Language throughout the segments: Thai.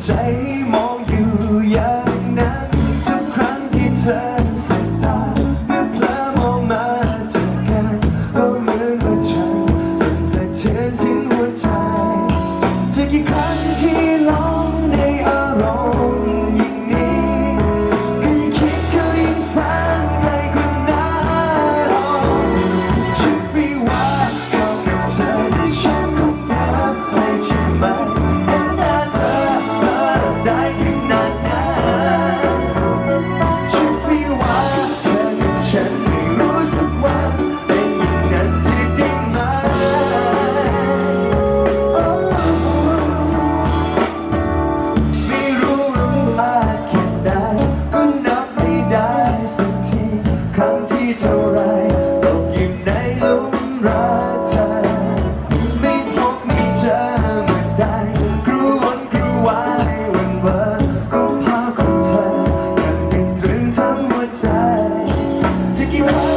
take you.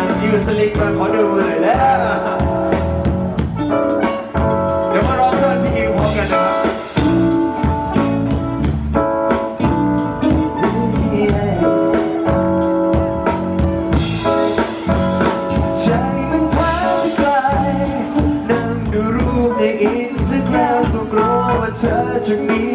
านยืนสลิกมาขอเดินเลยแล้ว เดี๋ยวมารอเชิญพี่อิงพร้อมกันนะครับจากนี้